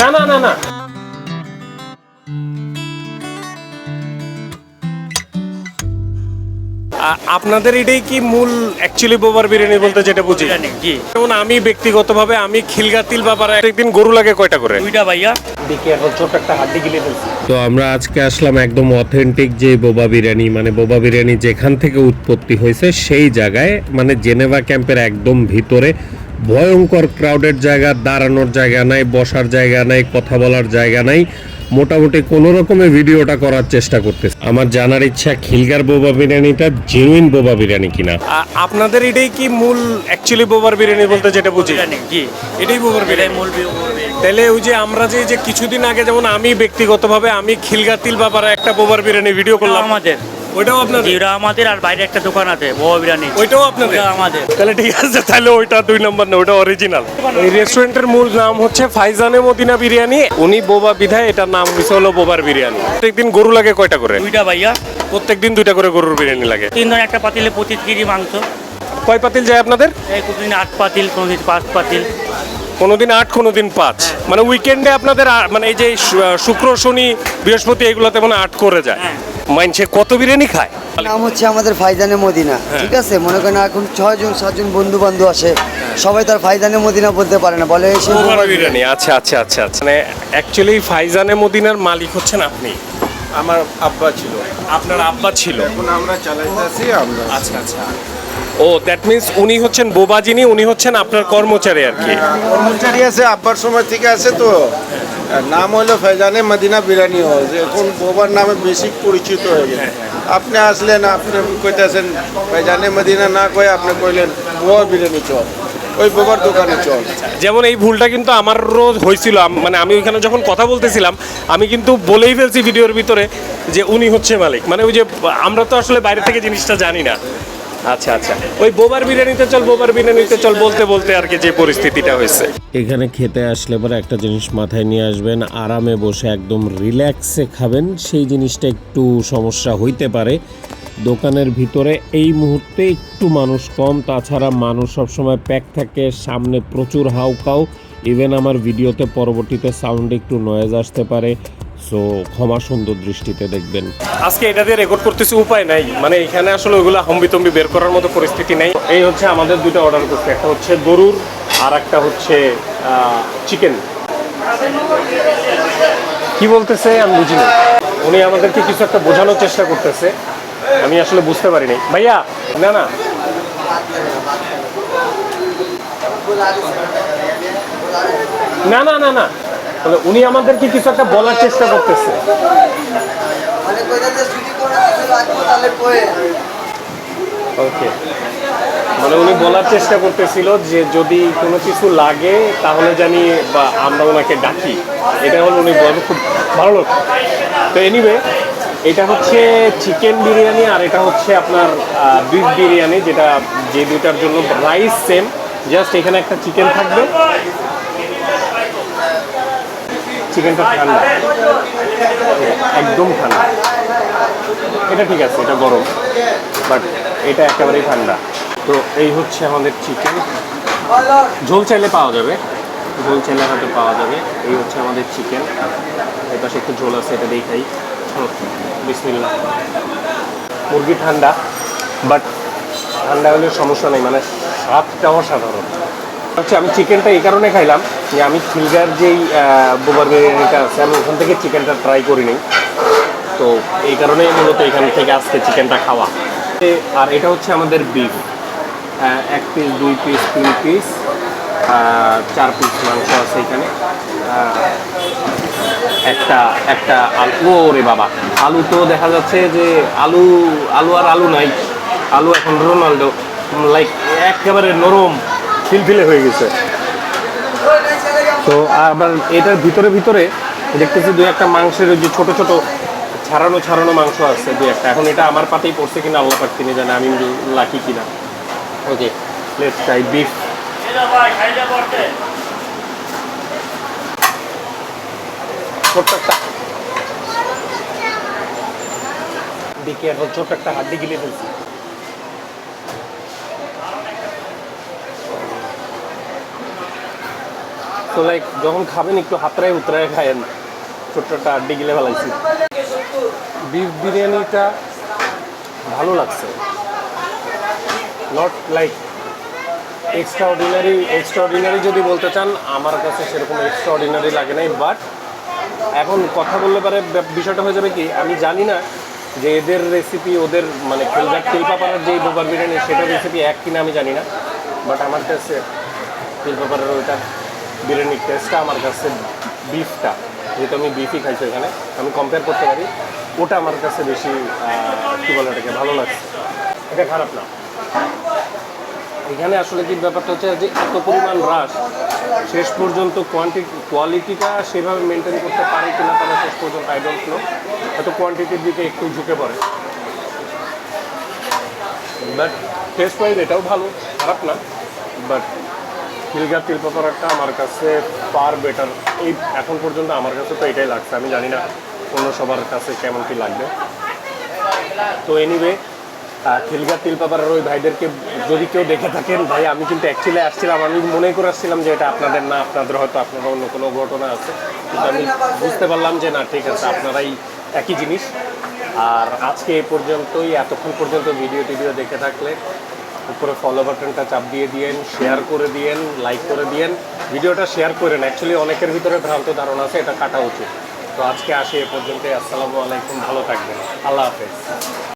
না না না না। আপনাদের এটাই কি মূল অ্যাকচুয়ালি বোবার বিরিয়ানি বলতে যেটা বুঝি? জি। যেমন আমি ব্যক্তিগতভাবে আমি খিলগাতিল বাবার একদিন গরু লাগে কয়টা করে? দুইটা ভাইয়া। দেখি এখন ছোট একটা হাড্ডি গিলে ফেলছি। তো আমরা আজকে আসলাম একদম অথেন্টিক যে বোবা বিরিয়ানি মানে বোবা বিরিয়ানি যেখান থেকে উৎপত্তি হয়েছে সেই জায়গায় মানে জেনেভা ক্যাম্পের একদম ভিতরে। ভয়ঙ্কর ক্রাউডেড জায়গা দাঁড়ানোর জায়গা নাই বসার জায়গা নাই কথা বলার জায়গা নাই। মোটামুটি কোনো রকমের ভিডিওটা করার চেষ্টা করতেছে। আমার জানার ইচ্ছা খিলগার বোবা বিরিয়ানিটা জেনুইন বোবা বিরিয়ানি কিনা? আপনাদের এটাই কি মূল অ্যাকচুয়ালি বোবার বিরিয়ানি বলতে যেটা বুঝি? জি। এটাই বোবার বিরিয়ানি। মূল মূল বিরিয়ানি। তাহলে ওই যে আমরা যে যে কিছুদিন আগে যেমন আমি ব্যক্তিগতভাবে আমি খিলগাতিল বাবার একটা বোবার বিরিয়ানি ভিডিও করলাম। আমাদের। ওইটাও আপনাদের? ওটা আমাদের আর বাইরে একটা দোকান আছে বড় বিরিয়ানি ওইটাও আপনাদের? আমাদের। তাহলে ঠিক আছে তাহলে ওইটা দুই নম্বর না ওইটা অরিজিনাল এই রেস্টুরেন্টের মূল নাম হচ্ছে ফাইজানে মদিনা বিরিয়ানি। উনি বোবা বিধায় এটার নাম হয়েছে হলো বোবার বিরিয়ানি। প্রত্যেকদিন গরু লাগে কয়টা করে? দুইটা ভাইয়া। প্রত্যেকদিন দুইটা করে গরুর বিরিয়ানি লাগে। তিন ধরনের একটা পাতিলে পঁচিশ কেজি মাংস। কয় পাতিল যায় আপনাদের? এই কোনদিন আট পাতিল কোনদিন পাঁচ পাতিল। কোনোদিন আট কোনোদিন পাঁচ। মানে উইকেন্ডে আপনাদের মানে এই যে শু- শুক্র শনি বৃহস্পতি এগুলোতে মানে আট করে যায়। হ্যাঁ। কত বিরিয়ানি খায়? নাম হচ্ছে আমাদের ফাইজানে মদিনা ঠিক আছে? মনে করেন এখন ছয়জন সাতজন বন্ধু বান্ধব আসে সবাই তার ফাইজানে মদিনা বলতে পারে না বলে এসে বিরিয়ানি আচ্ছা আচ্ছা আচ্ছা আচ্ছা। মানে অ্যাকচুয়ালি ফাইজানে মদিনার মালিক হচ্ছেন আপনি? আমার আব্বা ছিল। আপনার আব্বা ছিল? এখন আমরা চালাইতেছি আমরা আচ্ছা আচ্ছা। ও দ্যাট মিন্স উনি হচ্ছেন বোবা যিনি উনি হচ্ছেন আপনার কর্মচারী আর কি? কর্মচারী আছে আব্বার সময় থেকে আছে তো। নাম হলো ফেজানে মদিনা বিরিয়ানি যে এখন বোবার নামে বেশি পরিচিত হয়ে গেছে। আপনি আসলেন আপনি কইতেছেন ফেজানে মদিনা না কয়ে আপনি কইলেন বোয়া বিরিয়ানি চল ওই বোবার দোকানে চল। যেমন এই ভুলটা কিন্তু আমারও হয়েছিল মানে আমি ওইখানে যখন কথা বলতেছিলাম আমি কিন্তু বলেই ফেলছি ভিডিওর ভিতরে যে উনি হচ্ছে মালিক। মানে ওই যে আমরা তো আসলে বাইরে থেকে জিনিসটা জানি না। আচ্ছা আচ্ছা। ওই বোবার বিরিয়ানিতে চল, বোবার বিরিয়ানিতে চল বলতে বলতে আর কি যে পরিস্থিতিটা হয়েছে। এখানে খেতে আসলে পরে একটা জিনিস মাথায় নিয়ে আসবেন, আরামে বসে একদম রিল্যাক্সে খাবেন, সেই জিনিসটা একটু সমস্যা হইতে পারে। দোকানের ভিতরে এই মুহূর্তে একটু মানুষ কম, তাছাড়া মানুষ সবসময় প্যাক থাকে, সামনে প্রচুর হাউকাউ। ইভেন আমার ভিডিওতে পরবর্তীতে সাউন্ড একটু নয়েজ আসতে পারে। সো ক্ষমা সুন্দর দৃষ্টিতে দেখবেন। আজকে এটা দিয়ে রেকর্ড করতেছি, উপায় নাই। মানে এখানে আসলে ওইগুলো হম্বিতম্বি বের করার মতো পরিস্থিতি নেই। এই হচ্ছে আমাদের দুটো অর্ডার করতে একটা হচ্ছে গরুর আর একটা হচ্ছে চিকেন কি বলতেছে আমি বুঝিনি। উনি আমাদেরকে কিছু একটা বোঝানোর চেষ্টা করতেছে। আমি আসলে বুঝতে পারিনি। ভাইয়া, না না। না না না না। তাহলে উনি আমাদেরকে কিছু একটা বলার চেষ্টা করতেছে। মানে ওকে মানে উনি বলার চেষ্টা করতেছিল যে যদি কোনো কিছু লাগে তাহলে জানি বা আমরা ওনাকে ডাকি। এটা হলো উনি বলে খুব ভালো লোক। তো এনিওয়ে এটা হচ্ছে চিকেন বিরিয়ানি আর এটা হচ্ছে আপনার বিফ বিরিয়ানি যেটা যে দুটার জন্য রাইস সেম জাস্ট এখানে একটা চিকেন থাকবে। চিকেনটা ঠান্ডা একদম ঠান্ডা এটা ঠিক আছে এটা গরম। বাট এটা একেবারেই ঠান্ডা। তো এই হচ্ছে আমাদের চিকেন। ঝোল চাইলে পাওয়া যাবে। ঝোল চাইলে হয়তো পাওয়া যাবে। এই হচ্ছে আমাদের চিকেন। এই পাশে একটু ঝোল আছে এটা দেখাই। বিসমিল্লা মুরগি ঠান্ডা বাট ঠান্ডা হলে সমস্যা নেই। মানে স্বাদটা অসাধারণ। হচ্ছে আমি চিকেনটা এই কারণে খাইলাম যে আমি খিলগার যেই বোবার বিরিয়ানিটা আছে, আমি ওখান থেকে চিকেনটা ট্রাই করিনি তো এই কারণে মূলত এখান থেকে আজকে চিকেনটা খাওয়া। আর এটা হচ্ছে আমাদের বিফ এক পিস দুই পিস তিন পিস চার পিস মাংস আছে এখানে। একটা একটা আলু রে বাবা আলু তো দেখা যাচ্ছে যে আলু আলু আর আলু নাই। আলু এখন রোনাল্ডো লাইক একেবারে নরম। ফিলফিলে হয়ে গেছে। তো আবার এটার ভিতরে ভিতরে দেখতেছি দু একটা মাংসের যে ছোট ছোট ছাড়ানো ছাড়ানো মাংস আছে দু একটা। এখন এটা আমার পাতেই পড়ছে কিনা আল্লাহ পাক তিনি জানে, আমি লাকি কিনা। ওকে লেটস ট্রাই বিফ ছোট্ট একটা এখন ছোট্ট একটা হাড্ডি গিলে ফেলছি। তো লাইক যখন খাবেন, একটু হাতরায় উতরায় খায়েন। ছোট্টটা আড্ডি গিলে ফেলাইছি। বিফ বিরিয়ানিটা ভালো লাগছে। Not like extraordinary extraordinary যদি বলতে চান, আমার কাছে সেরকম এক্সট্রা অর্ডিনারি লাগে নাই বাট এখন কথা বললে পারে বিষয়টা হয়ে যাবে কি, আমি জানি না যে এদের রেসিপি ওদের মানে খেলজার তেলপাপাড়ার যে বোবার বিরিয়ানি, সেটার রেসিপি এক কিনা আমি জানি না বাট আমার কাছে তেলপাপাড়ার ওইটা বিরিয়ানির টেস্টটা আমার কাছে বিফটা যেহেতু আমি বিফই খাইছি এখানে আমি কম্পেয়ার করতে পারি, ওটা আমার কাছে বেশি কী বলে ওটাকে, ভালো লাগছে। এটা খারাপ না। এখানে আসলে কি ব্যাপারটা হচ্ছে, যে এত পরিমাণ রাশ শেষ পর্যন্ত কোয়ান্টিটি কোয়ালিটিটা সেভাবে মেনটেন করতে পারে কিনা তারা শেষ পর্যন্ত আই ডোন্ট হয়তো কোয়ান্টিটির দিকে একটু ঝুঁকে পড়ে। বাট টেস্ট ওয়াইজ এটাও ভালো, খারাপ না। বাট ফিলগার তিল পাপড়াটা আমার কাছে ফার বেটার এই এখন পর্যন্ত আমার কাছে তো এটাই লাগছে, আমি জানি না অন্য সবার কাছে কেমন কি লাগবে। তো এনিওয়ে খিলগা তিল পাপারের ওই ভাইদেরকে যদি কেউ দেখে থাকেন, ভাই, আমি কিন্তু অ্যাকচুয়ালি আসছিলাম, আমি মনে করে আসছিলাম যে এটা আপনাদের না, আপনাদের হয়তো আপনারা অন্য কোনো ঘটনা আছে। কিন্তু আমি বুঝতে পারলাম যে না, ঠিক আছে, আপনারাই একই জিনিস। আর আজকে এই পর্যন্তই, এতক্ষণ পর্যন্ত ভিডিও টিডিও দেখে থাকলে উপরে ফলো বাটনটা চাপ দিয়ে দিয়েন শেয়ার করে দিয়েন লাইক করে দিয়েন। ভিডিওটা শেয়ার করেন। অ্যাকচুয়ালি অনেকের ভিতরে ভ্রান্ত ধারণা আছে, এটা কাটা উচিত। তো আজকে আসি এ পর্যন্ত আসসালামু আলাইকুম, ভালো থাকবেন। আল্লাহ হাফেজ।